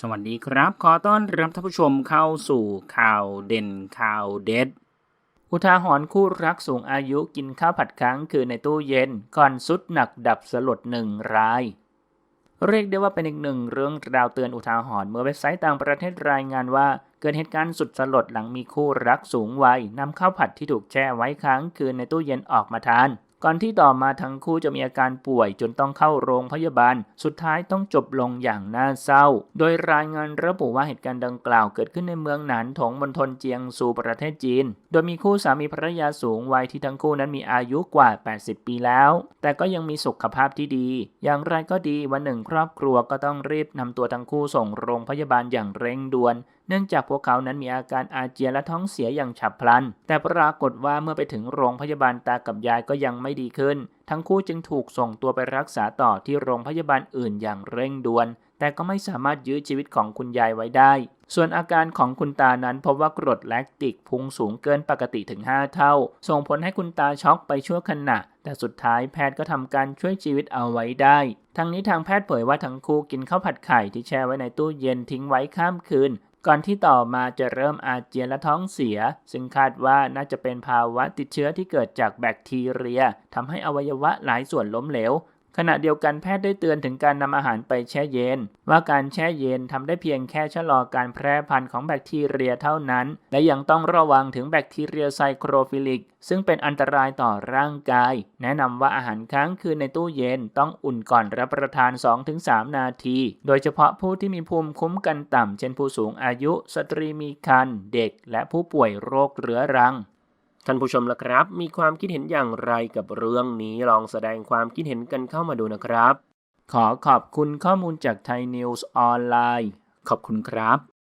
สวัสดีครับ ขอต้อนรับท่านผู้ชมเข้าสู่ข่าวเด่นข่าวเด็ด อุทาหรณ์คู่รักสูงอายุกินข้าวผัดค้างคืนในตู้เย็น ก่อนสุดหนักดับสลดหนึ่งราย เรียกได้ว่าเป็นอีกหนึ่งเรื่องราวเตือนอุทาหรณ์เมื่อเว็บไซต์ต่างประเทศรายงานว่า เกิดเหตุการณ์สุดสลดหลังมีคู่รักสูงวัยนำข้าวผัดที่ถูกแช่ไว้ค้างคืนในตู้เย็นออกมาทาน ก่อนที่ต่อมาทั้งคู่จะมีอาการป่วยจนต้องเข้าโรงพยาบาล สุดท้ายต้องจบลงอย่างน่าเศร้า โดยรายงานระบุว่าเหตุการณ์ดังกล่าวเกิดขึ้นในเมืองหนานถงมณฑลเจียงซูประเทศจีน โดยมีคู่สามีภรรยาสูงวัยที่ทั้งคู่นั้นมีอายุกว่า 80 ปีแล้ว แต่ก็ยังมีสุขภาพที่ดี อย่างไรก็ดีวันหนึ่งครอบครัวก็ต้องรีบนำตัวทั้งคู่ส่งโรงพยาบาลอย่างเร่งด่วน เนื่องจากพวกเขานั้นมีอาการอาเจียนและท้องเสียอย่างฉับพลัน แต่ปรากฏว่าเมื่อไปถึงโรงพยาบาลตากับยายก็ยังไม่ดีขึ้น ทั้งคู่จึงถูกส่งตัวไปรักษาต่อที่โรงพยาบาลอื่นอย่างเร่งด่วน แต่ก็ไม่สามารถยื้อชีวิตของคุณยายไว้ได้ ส่วนอาการของคุณตานั้นพบว่ากรดแลคติกพุ่งสูงเกินปกติถึง 5 เท่า ส่งผลให้คุณตาช็อกไปชั่วขณะ แต่สุดท้ายแพทย์ก็ทำการช่วยชีวิตเอาไว้ได้ทั้งนี้ทางแพทย์เผยว่าทั้งคู่กินข้าวผัดไข่ที่แช่ไว้ในตู้เย็นทิ้งไว้ข้ามคืน ก่อนที่ต่อมาจะเริ่มอาเจียนและท้องเสีย ซึ่งคาดว่าน่าจะเป็นภาวะติดเชื้อที่เกิดจากแบคทีเรียทำให้อวัยวะหลายส่วนล้มเหลว ขณะเดียวกันแพทย์ได้เตือนถึงการนำอาหารไปแช่เย็น ว่าการแช่เย็นทำได้เพียงแค่ชะลอการแพร่พันธุ์ของแบคทีเรียเท่านั้น และยังต้องระวังถึงแบคทีเรียไซโครฟิลิก ซึ่งเป็นอันตรายต่อร่างกาย แนะนำว่าอาหารค้างคืนในตู้เย็นต้องอุ่นก่อนรับประทาน 2-3 นาที โดยเฉพาะผู้ที่มีภูมิคุ้มกันต่ำเช่นผู้สูงอายุ สตรีมีครรภ์เด็ก และผู้ป่วยโรคเรื้อรัง ท่านผู้ชมละครับ มีความคิดเห็นอย่างไรกับเรื่องนี้ลองแสดงความคิดเห็นกันเข้ามาดูนะครับ ขอขอบคุณข้อมูลจากไทยนิวส์ออนไลน์ขอบคุณครับ